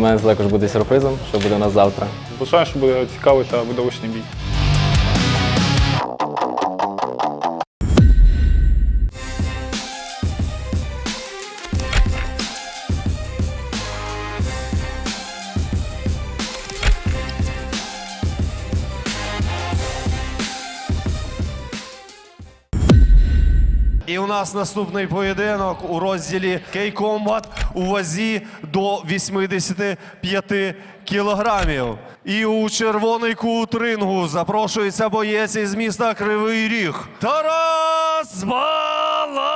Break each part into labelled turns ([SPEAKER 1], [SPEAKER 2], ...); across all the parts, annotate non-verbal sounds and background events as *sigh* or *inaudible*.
[SPEAKER 1] мене це також буде сюрпризом, що буде у нас завтра.
[SPEAKER 2] Бажаю, що буде цікавий та видовищний бій.
[SPEAKER 3] І у нас наступний поєдинок у розділі Кей-Комбат у вазі до 85 кілограмів. І у червоний кут рингу запрошується боєць із міста Кривий Ріг Тарас Балахтар.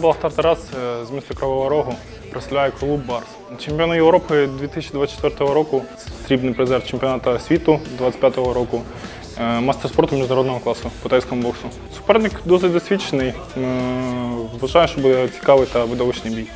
[SPEAKER 2] Балахтар Тарас е, з міста Кривого Рогу, представляє клуб Барс. Чемпіони Європи 2024 року, срібний призер чемпіонату світу 2025 року, е, мастер спорту міжнародного класу по тайському боксу. Суперник досить досвідчений. е, Вважаю, що буде цікавий та видовищний бій.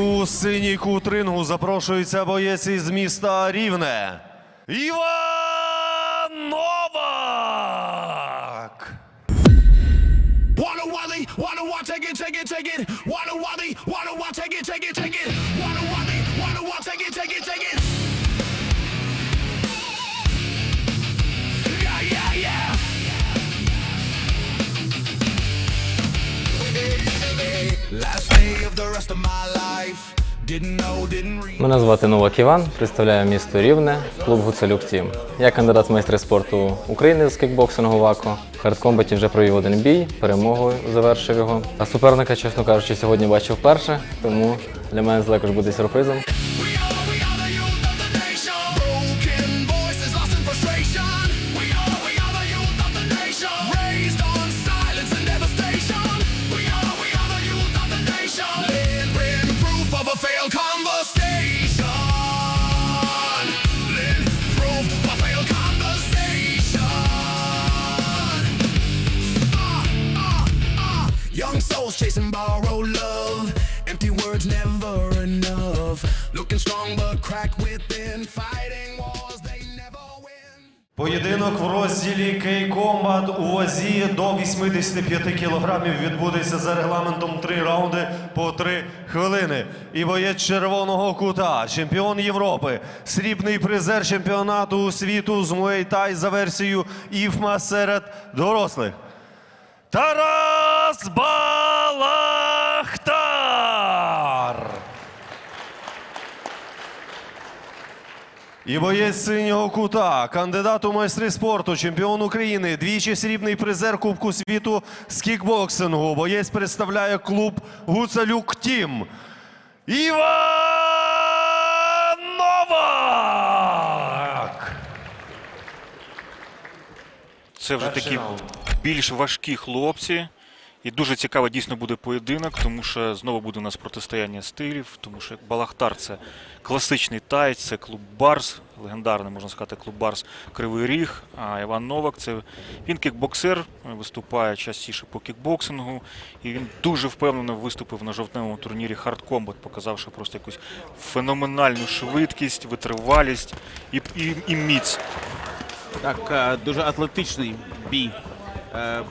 [SPEAKER 3] У синій кут рингу запрошується боєць із міста Рівне. Іван Новак!
[SPEAKER 4] Last
[SPEAKER 1] Мене звати Новак Іван, представляю місто Рівне, клуб Гуцелюк Тім. Я кандидат в майстри спорту України з кікбоксингу ВАКО. В хардкомбаті вже провів один бій, перемогою завершив його. А суперника, чесно кажучи, сьогодні бачив вперше, тому для мене це також буде сюрпризом.
[SPEAKER 4] Chasing borrowed love. Empty words never enough. Looking strong but cracked within. Fighting wars.
[SPEAKER 3] Поєдинок в розділі Кей-Комбат у вазі до 85 кілограмів відбудеться за регламентом 3 раунди по 3 хвилини. І боєць червоного кута, чемпіон Європи, срібний призер чемпіонату світу з Муей-Тай за версією ІФМА серед дорослих. Тарас Балахтар! І боєць синього кута, кандидат у майстри спорту, чемпіон України, двічі срібний призер Кубку світу з кікбоксингу. Боєць представляє клуб Гуцалюк Тім. Іван Новак!
[SPEAKER 5] Це вже такі більш важкі хлопці. І дуже цікаво дійсно буде поєдинок, тому що знову буде у нас протистояння стилів, тому що Балахтар це класичний тайць, це клуб Барс, легендарний, можна сказати, клуб Барс Кривий Ріг. А Іван Новак це він кікбоксер, виступає частіше по кікбоксингу. І він дуже впевнено виступив на жовтневому турнірі Hard Combat, показавши просто якусь феноменальну швидкість, витривалість і, і, і міць.
[SPEAKER 6] Так, е, дуже атлетичний бій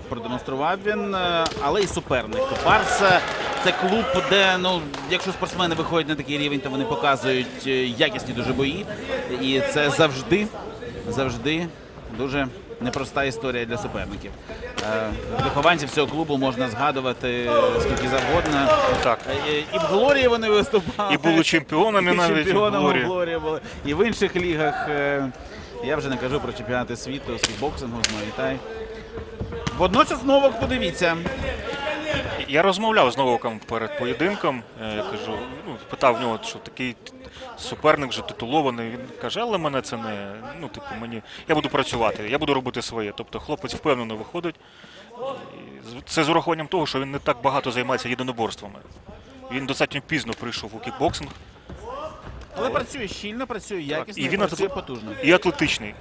[SPEAKER 6] продемонстрував він, е, але і суперник. Барс е, це клуб, де ну, якщо спортсмени виходять на такий рівень, то вони показують е, якісні дуже бої. І це завжди, завжди дуже непроста історія для суперників. Е, Вихованців цього клубу можна згадувати скільки завгодно.
[SPEAKER 5] Так.
[SPEAKER 6] Е, І в Глорії вони виступали.
[SPEAKER 5] І були чемпіонами
[SPEAKER 6] і
[SPEAKER 5] навіть
[SPEAKER 6] чемпіонами
[SPEAKER 5] Глорії.
[SPEAKER 6] в Глорії були. І в інших лігах. Е, Я вже не кажу про чемпіонати світу з кікбоксингу, з Муайтай. Водночас Новак, подивіться.
[SPEAKER 5] Я розмовляв з Новаком перед поєдинком. е, Я кажу, ну, питав в нього, що такий суперник вже титулований. Він каже, але мене це не. Ну, типу, мені. Я буду працювати, я буду робити своє. Тобто хлопець впевнено виходить. Це з урахуванням того, що він не так багато займається єдиноборствами. Він достатньо пізно прийшов у кікбоксинг
[SPEAKER 6] Але працює щільно, працює якісно,
[SPEAKER 5] і
[SPEAKER 6] і
[SPEAKER 5] він
[SPEAKER 6] працює
[SPEAKER 5] атлет-
[SPEAKER 6] потужно.
[SPEAKER 5] і атлетичний.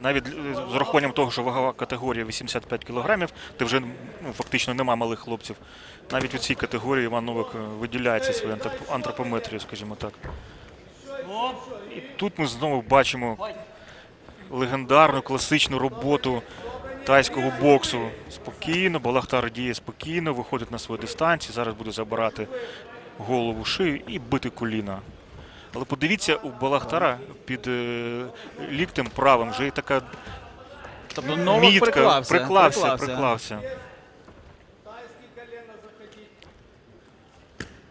[SPEAKER 5] Навіть е, з урахуванням того, що вагова категорія 85 кілограмів, де вже ну, фактично нема малих хлопців. Навіть у цій категорії Іван Новик е, виділяється своєю антроп- антропометрією, скажімо так. І тут ми знову бачимо легендарну класичну роботу тайського боксу. Спокійно, Балахтар діє спокійно, виходить на свою дистанцію, зараз буде забирати голову шию і бити коліна. Але подивіться, у Балахтара під е, ліктем правим вже є така
[SPEAKER 6] Тобто
[SPEAKER 5] мітка.
[SPEAKER 6] приклався.
[SPEAKER 5] приклався, приклався.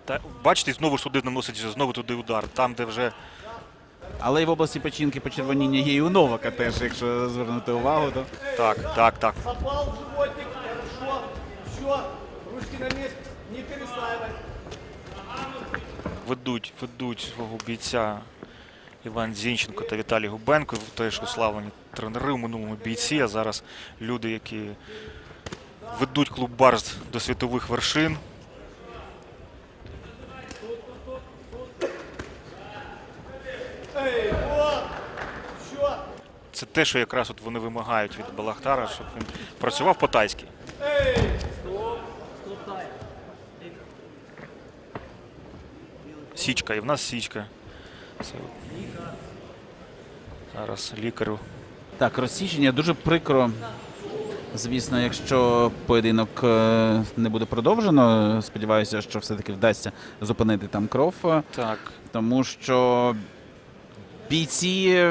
[SPEAKER 5] Та, бачите, знову сюди наносить знову туди удар. Там, де вже
[SPEAKER 6] Але і в області печінки почервоніння є і у Новака теж, якщо звернути увагу, то
[SPEAKER 5] так, так, так.
[SPEAKER 7] Попал в животик, хорошо. Еще, ручки на месте, не перестраивай.
[SPEAKER 5] Ведуть, ведуть свого бійця Іван Зінченко та Віталій Губенко, теж уславлені тренери в минулому бійці, а зараз люди, які ведуть клуб Барс до світових вершин. Це те, що якраз от вони вимагають від Балахтара, щоб він працював по-тайськи.
[SPEAKER 7] эй.
[SPEAKER 5] Січка, і в нас січка. Це... Зараз лікарю.
[SPEAKER 6] Так, розсічення дуже прикро. Звісно, якщо поєдинок е, не буде продовжено, сподіваюся, що все-таки вдасться зупинити там кров,
[SPEAKER 5] Так,
[SPEAKER 6] тому що бійці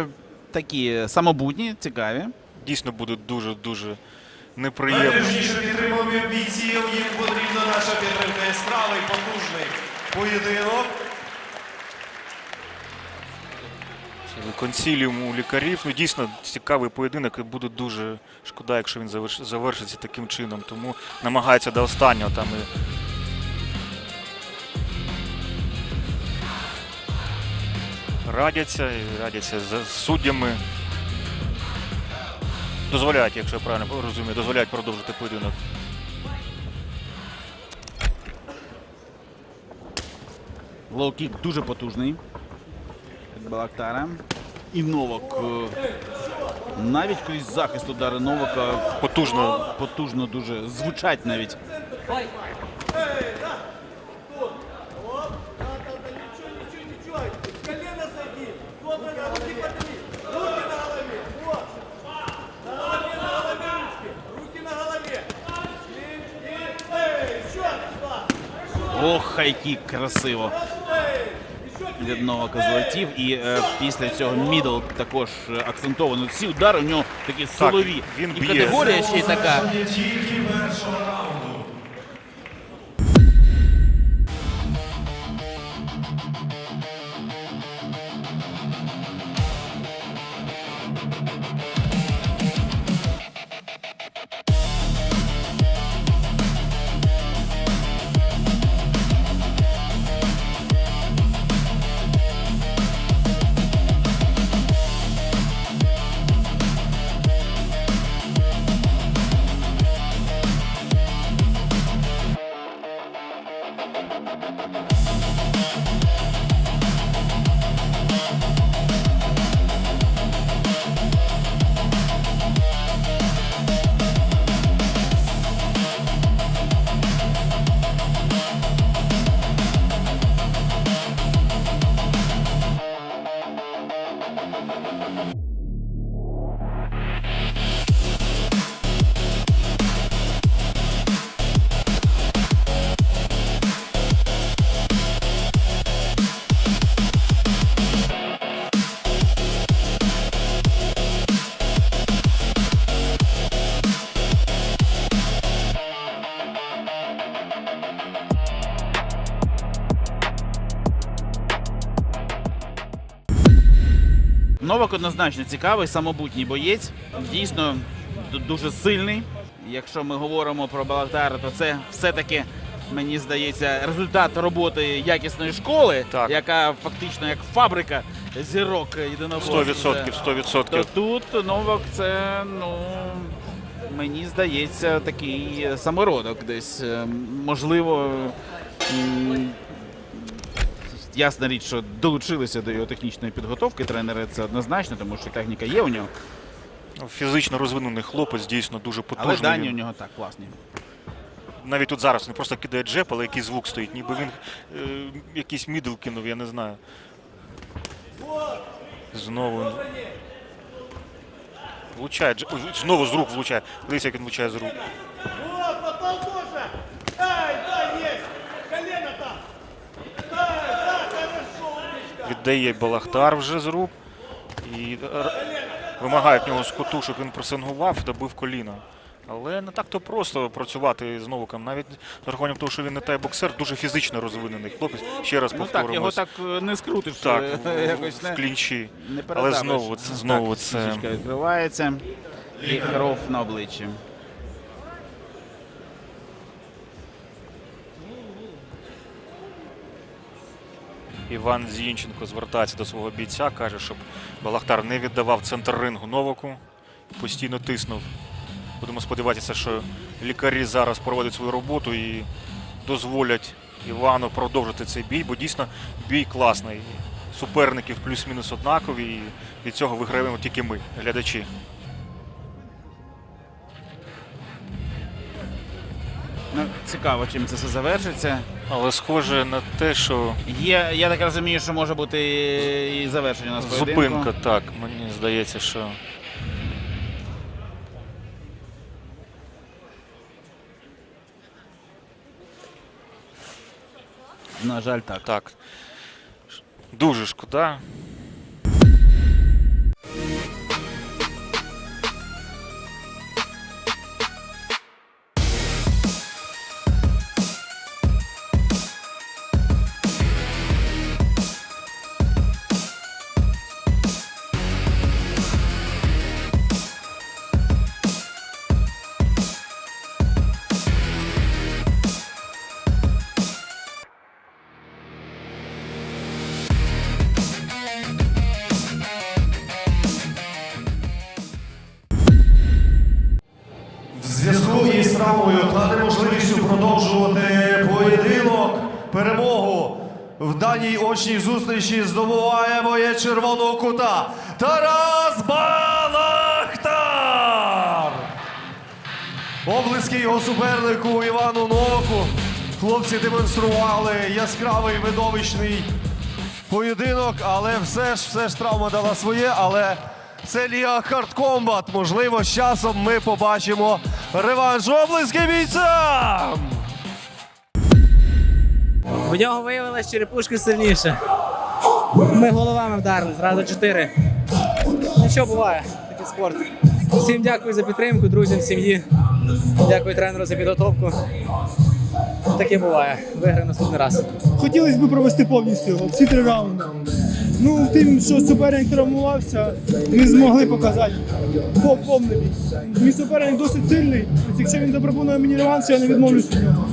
[SPEAKER 6] такі самобутні, цікаві.
[SPEAKER 5] дійсно буде дуже-дуже неприємно.
[SPEAKER 3] Найніжніше підтримуємо бійців, їм потрібна наша підтримка. Яскравий, потужний поєдинок.
[SPEAKER 5] Консіліум у лікарів. Ну дійсно цікавий поєдинок і буде дуже шкода, якщо він завершиться таким чином. Тому намагається до останнього там і. Радяться і радяться з суддями. Дозволяють, якщо я правильно розумію, дозволяють продовжити поєдинок.
[SPEAKER 6] Лоу-кік дуже потужний. Балактара. І Новак. е, Навіть крізь захист удари Новака
[SPEAKER 5] Потужно
[SPEAKER 6] потужно дуже звучать навіть. Ох, хайкік красиво. Від Новака злетів. І е, після цього мідл також е, акцентовано. Ці удари у нього такі силові.
[SPEAKER 5] він
[SPEAKER 6] І
[SPEAKER 5] б'є.
[SPEAKER 6] категорія ще й така. Новак однозначно цікавий, самобутній боєць. Дійсно дуже сильний. Якщо ми говоримо про Балактара, то це все-таки, мені здається, результат роботи якісної школи,
[SPEAKER 5] Так.
[SPEAKER 6] яка фактично як фабрика зірок єдиноборств.
[SPEAKER 5] 100%, 100%.
[SPEAKER 6] То тут Новак це, ну. Мені здається, такий самородок десь. Е, Можливо, ясна річ, що долучилися до його технічної підготовки тренери, це однозначно, тому що техніка є у нього.
[SPEAKER 5] Фізично розвинений хлопець, дійсно дуже
[SPEAKER 6] Але
[SPEAKER 5] потужний.
[SPEAKER 6] дані у нього так класні.
[SPEAKER 5] Навіть тут зараз не просто кидає джеб, але який звук стоїть, ніби він е, якийсь мідл кинув, я не знаю. Знову. Влучає, знову з рук влучає. Дивіться, як він влучає з рук. Віддає Балахтар вже з рук. І р- вимагає в нього з куту, щоб він пресингував, добив коліна. Але не так то просто працювати з Новиком. Навіть з урахуванням того, що він не той боксер, дуже фізично розвинений хлопець. Ще раз
[SPEAKER 6] Ну
[SPEAKER 5] повторимо.
[SPEAKER 6] так, його так е, не скрутиш.
[SPEAKER 5] Так,
[SPEAKER 6] е,
[SPEAKER 5] в- *laughs*
[SPEAKER 6] якось
[SPEAKER 5] в клінчі.
[SPEAKER 6] не
[SPEAKER 5] Але знову це знову
[SPEAKER 6] так,
[SPEAKER 5] це
[SPEAKER 6] відкривається і кров на обличчі.
[SPEAKER 5] Іван Зінченко звертається до свого бійця, каже, щоб Балахтар не віддавав центр рингу Новаку, постійно тиснув. Будемо сподіватися, що лікарі зараз проводять свою роботу і дозволять Івану продовжити цей бій, бо дійсно бій класний. Суперників плюс-мінус однакові, і від цього виграємо тільки ми, глядачі.
[SPEAKER 6] Ну, цікаво, чим це все завершиться.
[SPEAKER 5] Але схоже на те, що
[SPEAKER 6] Є, я так розумію, що може бути і завершення у нас поєдинку.
[SPEAKER 5] зупинка, так, мені здається, що
[SPEAKER 6] На жаль, так.
[SPEAKER 5] так. Дуже шкода.
[SPEAKER 3] Даній очній зустрічі здобуває моє червоного кута Тарас Балахтар! Облиски його супернику Івану Новаку. Хлопці демонстрували яскравий видовищний поєдинок, але все ж все ж травма дала своє. Але це Ліга Хардкомбат. Можливо, з часом ми побачимо реванш облиски бійцям!
[SPEAKER 8] В нього виявилась черепушка сильніша. Ми головами вдарили, зразу чотири. Ну що буває, такий спорт. Всім дякую за підтримку, друзям, сім'ї. Дякую тренеру за підготовку. Таке буває. Виграю наступний раз.
[SPEAKER 9] Хотілося б провести повністю всі три раунди. Ну, тим, що суперник травмувався, не змогли показати по- повний. Мій суперник досить сильний. Якщо він запропонує мені реванш, я не відмовлюсь від нього.